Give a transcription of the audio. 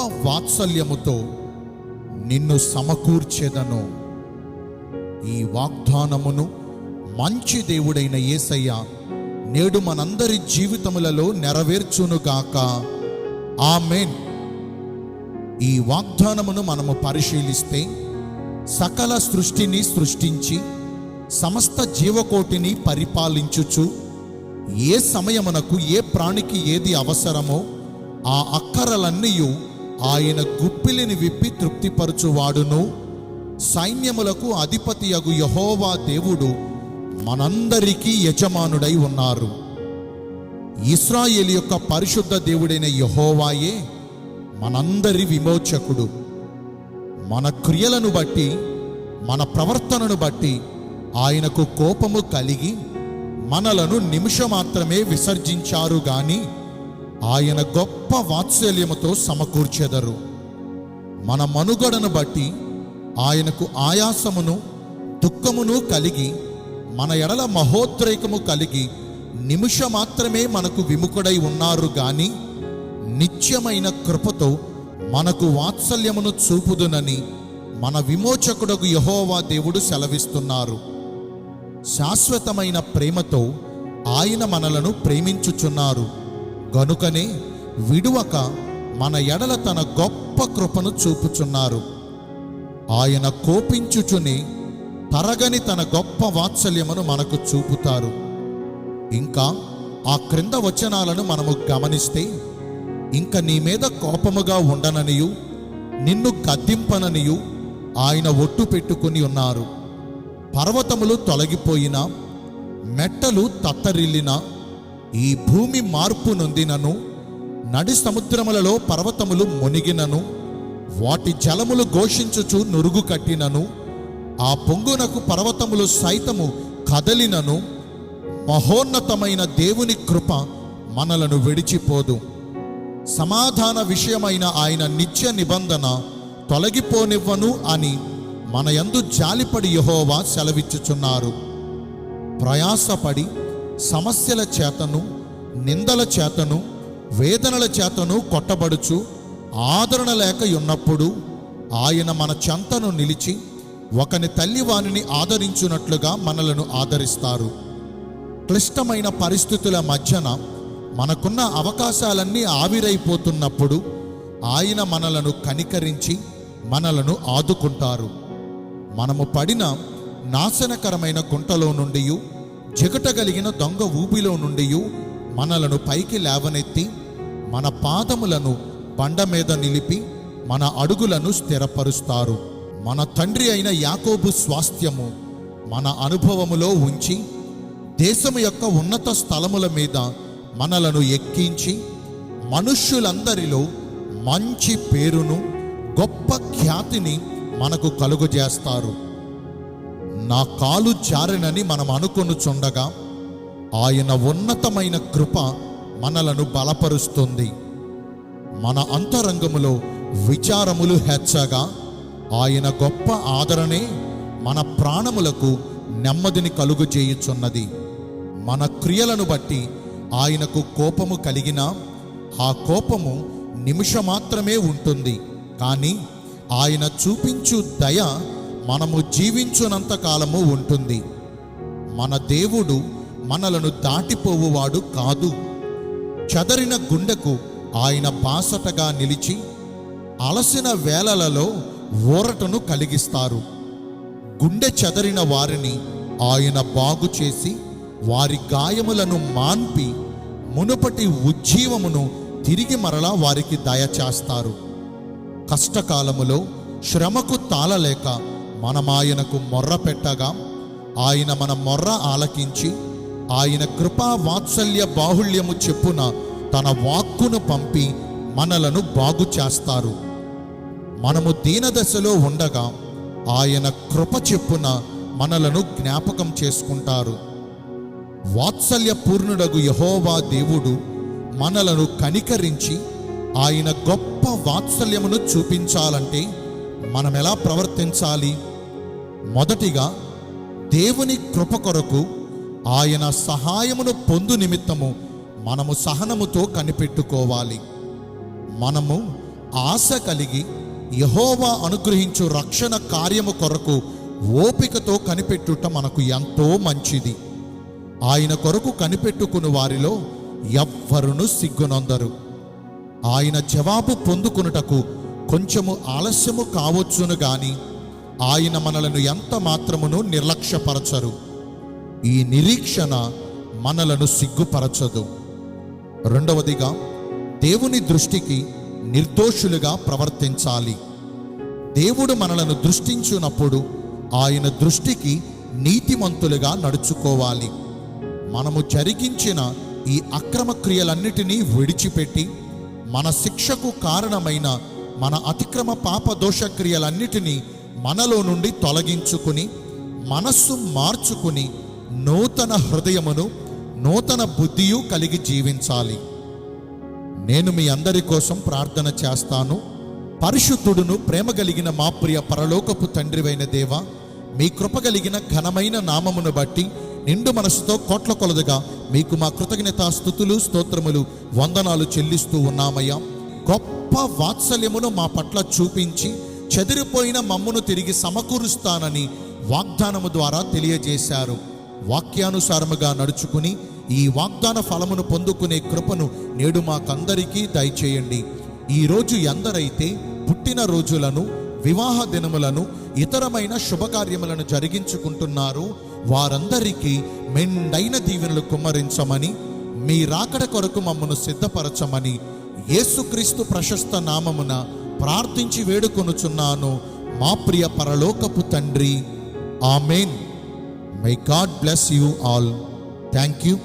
గొప్ప వాత్సల్యముతో నిన్ను సమకూర్చెదను. ఈ వాగ్దానమును మంచి దేవుడైన యేసయ్య నేడు మనందరి జీవితములలో నెరవేర్చునుగాక. ఆమెన్. ఈ వాగ్దానమును మనము పరిశీలిస్తే సకల సృష్టిని సృష్టించి సమస్త జీవకోటిని పరిపాలించుచు ఏ సమయమునకు ఏ ప్రాణికి ఏది అవసరమో ఆ అక్కరలన్నీ ఆయన గుప్పిలిని విప్పి తృప్తిపరచువాడును. సైన్యములకు అధిపతి అగు యహోవా దేవుడు మనందరికీ యజమానుడై ఉన్నారు. ఇస్రాయేల్ యొక్క పరిశుద్ధ దేవుడైన యహోవాయే మనందరి విమోచకుడు. మన క్రియలను బట్టి మన ప్రవర్తనను బట్టి ఆయనకు కోపము కలిగి మనలను నిమిషమాత్రమే విసర్జించారు గాని ఆయన గొప్ప వాత్సల్యముతో సమకూర్చెదరు. మన మనుగడను బట్టి ఆయనకు ఆయాసమును దుఃఖమును కలిగి మన ఎడల మహోద్రేకము కలిగి నిమిషమాత్రమే మనకు విముఖుడై ఉన్నారు గాని నిత్యమైన కృపతో మనకు వాత్సల్యమును చూపుదునని మన విమోచకుడకు యహోవా దేవుడు సెలవిస్తున్నారు. శాశ్వతమైన ప్రేమతో ఆయన మనలను ప్రేమించుచున్నారు. గనుకనే విడువక మన ఎడల తన గొప్ప కృపను చూపుచున్నారు. ఆయన కోపించుచుని తరగని తన గొప్ప వాత్సల్యమును మనకు చూపుతారు. ఇంకా ఆ క్రింద వచనాలను మనము గమనిస్తే ఇంక నీ మీద కోపముగా ఉండననియు నిన్ను గద్దింపననియు ఆయన ఒట్టు పెట్టుకుని ఉన్నారు. పర్వతములు తొలగిపోయినా మెట్టలు తత్తరిల్లినా ఈ భూమి మార్పు నొందినను నడి సముద్రములలో పర్వతములు మునిగినను వాటి జలములు ఘోషించుచు నురుగు కట్టినను ఆ పొంగునకు పర్వతములు సైతము కదలినను మహోన్నతమైన దేవుని కృప మనలను విడిచిపోదు. సమాధాన విషయమైన ఆయన నిత్య నిబంధన తొలగిపోనివ్వను అని మన యందు జాలిపడి యహోవా సెలవిచ్చుచున్నారు. ప్రయాసపడి సమస్యల చేతను నిందల చేతను వేదనల చేతను కొట్టబడుచు ఆదరణ లేక ఉన్నప్పుడు ఆయన మన చెంతను నిలిచి ఒకని తల్లి వానిని ఆదరించున్నట్లుగా మనలను ఆదరిస్తారు. క్లిష్టమైన పరిస్థితుల మధ్యన మనకున్న అవకాశాలన్నీ ఆవిరైపోతున్నప్పుడు ఆయన మనలను కనికరించి మనలను ఆదుకుంటారు. మనము పడిన నాశనకరమైన గుంటలో నుండి జిగటగలిగిన దొంగ ఊబిలో నుండి మనలను పైకి లేవనెత్తి మన పాదములను బండ మీద నిలిపి మన అడుగులను స్థిరపరుస్తారు. మన తండ్రి అయిన యాకోబు స్వాస్థ్యము మన అనుభవములో ఉంచి దేశము యొక్క ఉన్నత స్థలముల మీద మనలను ఎక్కించి మనుష్యులందరిలో మంచి పేరును గొప్ప ఖ్యాతిని మనకు కలుగజేస్తారు. నా కాలు జారినని మనం అనుకొనుచుండగా ఆయన ఉన్నతమైన కృప మనలను బలపరుస్తుంది. మన అంతరంగములో విచారములు హెచ్చగా ఆయన గొప్ప ఆదరణే మన ప్రాణములకు నెమ్మదిని కలుగజేయుచున్నది. మన క్రియలను బట్టి ఆయనకు కోపము కలిగినా ఆ కోపము నిమిషమాత్రమే ఉంటుంది. కానీ ఆయన చూపించు దయ మనము జీవించునంత కాలము ఉంటుంది. మన దేవుడు మనలను దాటిపోవువాడు కాదు. చదరిన గుండెకు ఆయన బాసటగా నిలిచి అలసిన వేళలలో ఊరటను కలిగిస్తారు. గుండె చెదరిన వారిని ఆయన బాగు చేసి వారి గాయములను మాన్పి మునుపటి ఉజ్జీవమును తిరిగి మరలా వారికి దయచేస్తారు. కష్టకాలములో శ్రమకు తాళలేక మనమాయనకు మొర్ర పెట్టగా ఆయన మన మొర్ర ఆలకించి ఆయన కృపా వాత్సల్య బాహుళ్యము చెప్పున తన వాక్కును పంపి మనలను బాగు చేస్తారు. మనము దీనదశలో ఉండగా ఆయన కృప చెప్పున మనలను జ్ఞాపకం చేసుకుంటారు. వాత్సల్య పూర్ణుడగు యహోవా దేవుడు మనలను కనికరించి ఆయన గొప్ప వాత్సల్యమును చూపించాలంటే మనం ఎలా ప్రవర్తించాలి? మొదటిగా దేవుని కృప కొరకు ఆయన సహాయమును పొందు నిమిత్తము మనము సహనముతో కనిపెట్టుకోవాలి. మనము ఆశ కలిగి యహోవా అనుగ్రహించు రక్షణ కార్యము కొరకు ఓపికతో కనిపెట్టుట మనకు ఎంతో మంచిది. ఆయన కొరకు కనిపెట్టుకుని వారిలో ఎవ్వరును సిగ్గునొందరు. ఆయన జవాబు పొందుకునుటకు కొంచెము ఆలస్యము కావచ్చును కానీ ఆయన మనలను ఎంత మాత్రమును నిర్లక్ష్యపరచరు. ఈ నిరీక్షణ మనలను సిగ్గుపరచదు. రెండవదిగా దేవుని దృష్టికి నిర్దోషులుగా ప్రవర్తించాలి. దేవుడు మనలను దృష్టించినప్పుడు ఆయన దృష్టికి నీతిమంతులుగా నడుచుకోవాలి. మనము జరిగించిన ఈ అక్రమ క్రియలన్నిటినీ విడిచిపెట్టి మన శిక్షకు కారణమైన మన అతిక్రమ పాప దోష క్రియలన్నిటినీ మనలో నుండి తొలగించుకుని మనస్సు మార్చుకుని నూతన హృదయమును నూతన బుద్ధియు కలిగి జీవించాలి. నేను మీ అందరి కోసం ప్రార్థన చేస్తాను. పరిశుద్ధుడును ప్రేమ కలిగిన మా ప్రియ పరలోకపు తండ్రివైన దేవ మీ కృప కలిగిన ఘనమైన నామమును బట్టి నిండు మనసుతో కోట్ల కొలదుగా మీకు మా కృతజ్ఞత స్థుతులు స్తోత్రములు వందనాలు చెల్లిస్తూ ఉన్నామయ్యా. గొప్ప వాత్సల్యమును మా పట్ల చూపించి చెదిరిపోయిన మమ్మును తిరిగి సమకూరుస్తానని వాగ్దానము ద్వారా తెలియజేశారు. వాక్యానుసారముగా నడుచుకుని ఈ వాగ్దాన ఫలమును పొందుకునే కృపను నేడు మాకందరికీ దయచేయండి. ఈరోజు ఎందరైతే పుట్టిన రోజులను వివాహ దినములను ఇతరమైన శుభకార్యములను జరిగించుకుంటున్నారో వారందరికీ మెండైన దీవెనలు కుమ్మరించమని మీ రాకడ కొరకు మమ్మను సిద్ధపరచమని యేసుక్రీస్తు ప్రశస్త నామమున ప్రార్థించి వేడుకొనుచున్నాను. మా ప్రియ పరలోకపు తండ్రి. Amen. May god bless you all thank you